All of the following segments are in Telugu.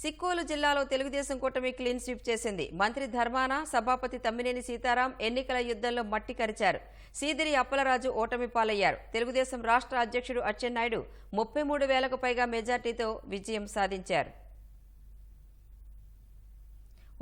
సిక్కోలు జిల్లాలో తెలుగుదేశం కూటమి క్లీన్ స్వీప్ చేసింది. మంత్రి ధర్మాన సభాపతి తమ్మినేని సీతారాం ఎన్నికల యుద్ధంలో మట్టి కరిచారు. సీదిరి అప్పలరాజు ఓటమి పాలయ్యారు. తెలుగుదేశం రాష్ట్ర అధ్యక్షుడు అచ్చెన్నాయుడు ముప్పై మూడు వేలకు పైగా మెజార్టీతో విజయం సాధించారు.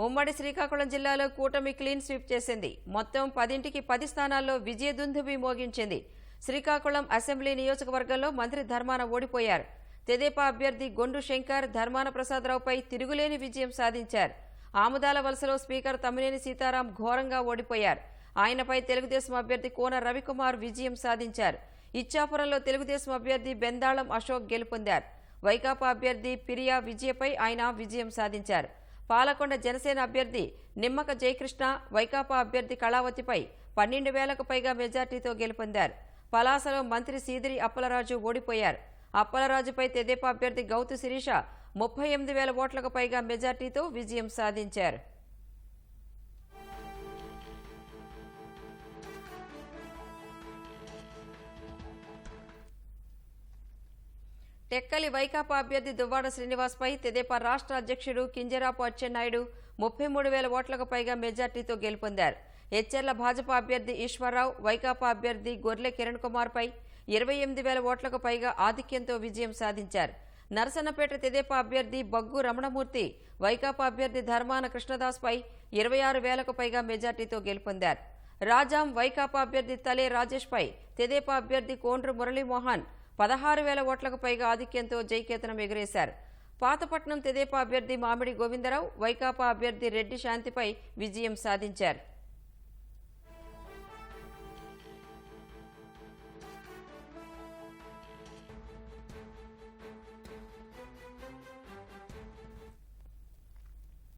ఉమ్మడి శ్రీకాకుళం జిల్లాలో కూటమి క్లీన్ స్వీప్ చేసింది. మొత్తం పదింటికి పది స్థానాల్లో విజయదుందుబి మోగించింది. శ్రీకాకుళం అసెంబ్లీ నియోజకవర్గంలో మంత్రి ధర్మాన ఓడిపోయారు. తెదేపా అభ్యర్థి గొండు శంకర్ ధర్మాన ప్రసాదరావుపై తిరుగులేని విజయం సాధించారు. ఆముదాల వలసలో స్పీకర్ తమ్మినేని సీతారాం ఘోరంగా ఓడిపోయారు. ఆయనపై తెలుగుదేశం అభ్యర్థి కోన రవికుమార్ విజయం సాధించారు. ఇచ్చాపురంలో తెలుగుదేశం అభ్యర్థి బెందాళం అశోక్ గెలుపొందారు. వైకాపా అభ్యర్థి పిరియా విజయపై ఆయన విజయం సాధించారు. పాలకొండ జనసేన అభ్యర్థి నిమ్మక జయకృష్ణ వైకాపా అభ్యర్థి కళావతిపై పన్నెండు వేలకు పైగా మెజార్టీతో గెలుపొందారు. పలాసలో మంత్రి సీదిరి అప్పలరాజు ఓడిపోయారు. అప్పలరాజుపై తెదేపా అభ్యర్థి గౌతు శిరీష ముప్పై ఎనిమిది వేల ఓట్లకు పైగా మెజార్టీతో విజయం సాధించారు. టెక్కలి వైకాపా అభ్యర్థి దువ్వాడ శ్రీనివాస్పై తెదేపా రాష్ట్ర అధ్యక్షుడు కింజరాపు అచ్చెన్నాయుడు ముప్పై మూడు వేల ఓట్లకు పైగా మెజార్టీతో గెలుపొందారు. హెచ్చెర్ల భాజపా అభ్యర్థి ఈశ్వరరావు వైకాపా అభ్యర్థి గొర్లె కిరణ్ కుమార్పై ఇరవై ఎనిమిది వేల ఓట్లకు పైగా ఆధిక్యంతో విజయం సాధించారు. నరసన్నపేట తెదేపా అభ్యర్థి బగ్గు రమణమూర్తి వైకాపా అభ్యర్థి ధర్మాన కృష్ణదాస్పై ఇరవై ఆరు వేలకు పైగా మెజార్టీతో గెలుపొందారు. రాజాం వైకాపా అభ్యర్థి తలే రాజేష్పై తెదేపా అభ్యర్థి కోండ్రు మురళీమోహన్ పదహారు వేల ఓట్లకు పైగా ఆధిక్యంతో జైకేతనం ఎగురేశారు. పాతపట్నం తెదేపా అభ్యర్థి మామిడి గోవిందరావు వైకాపా అభ్యర్థి రెడ్డి శాంతిపై విజయం సాధించారు.